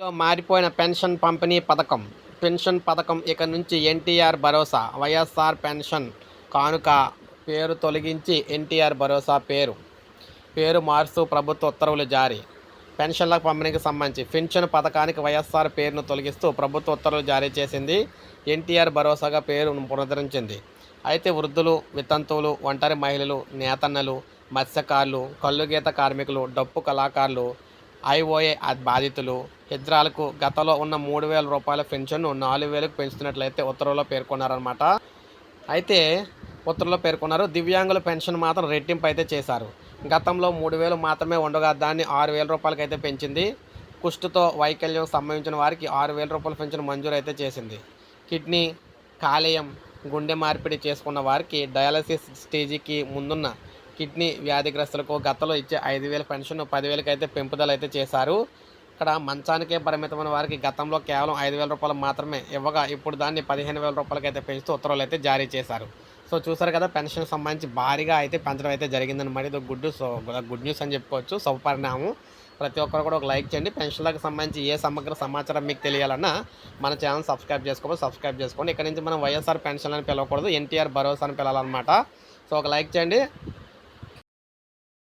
లో మారిపోయిన పెన్షన్ పంపిణీ పథకం. పెన్షన్ పథకం ఇక నుంచి ఎన్టీఆర్ భరోసా. వైఎస్ఆర్ పెన్షన్ కానుక పేరు తొలగించి ఎన్టీఆర్ భరోసా పేరు. పేరు మారుస్తూ ప్రభుత్వ ఉత్తర్వులు జారీ. పెన్షన్ల పంపిణీకి సంబంధించి పెన్షన్ పథకానికి వైఎస్ఆర్ పేరును తొలగిస్తూ ప్రభుత్వ ఉత్తర్వులు జారీ చేసింది ఎన్టీఆర్ భరోసాగా పేరును పునరుద్ధరించింది. అయితే వృద్ధులు వితంతువులు ఒంటరి మహిళలు నేతన్నలు మత్స్యకారులు కల్లుగీత కార్మికులు డప్పు కళాకారులు ఐఓఏ బాధితులు. హిజ్రాలకు గతంలో ఉన్న మూడు వేల రూపాయల పెన్షన్ను నాలుగు వేలకు పెంచుతున్నట్లయితే ఉత్తర్వులో పేర్కొన్నారనమాట అయితే ఉత్తర్వులో పేర్కొన్నారు దివ్యాంగుల పెన్షన్ మాత్రం రెట్టింపు అయితే చేశారు. గతంలో మూడు వేలు మాత్రమే ఉండగా దాన్ని ఆరు వేల రూపాయలకి అయితే పెంచింది. కుష్టుతో వైకల్యం సంభవించిన వారికి ఆరు వేల రూపాయల పెన్షన్ మంజూరు అయితే చేసింది. కిడ్నీ కాలేయం గుండె మార్పిడి చేసుకున్న వారికి డయాలసిస్ స్టేజీకి ముందున్న కిడ్నీ వ్యాధిగ్రస్తులకు గతంలో ఇచ్చే ఐదు వేల పెన్షన్ పదివేలకి అయితే పెంపుదల అయితే చేశారు. ఇక్కడ మంచానికే పరిమితమైన వారికి గతంలో కేవలం ఐదు వేల రూపాయలు మాత్రమే ఇవ్వగా ఇప్పుడు దాన్ని పదిహేను వేల రూపాయలకి అయితే పెంచుతూ ఉత్తర్వులు అయితే జారీ చేశారు. సో చూసారు కదా పెన్షన్ సంబంధించి భారీగా అయితే పెంచడం అయితే జరిగిందనమాట ఇది గుడ్ సో గుడ్ న్యూస్ అని చెప్పుకోవచ్చు. శుభపరిణామం ప్రతి ఒక్కరు కూడా ఒక లైక్ చేయండి. పెన్షన్లకు సంబంధించి ఏ సమగ్ర సమాచారం మీకు తెలియాలన్నా మన ఛానల్ సబ్స్క్రైబ్ చేసుకోవాలి సబ్స్క్రైబ్ చేసుకోండి. ఇక్కడ నుంచి మనం వైఎస్ఆర్ పెన్షన్ అని పిలవకూడదు ఎన్టీఆర్ భరోసా అని పిలవాలన్నమాట. సో ఒక లైక్ చేయండి.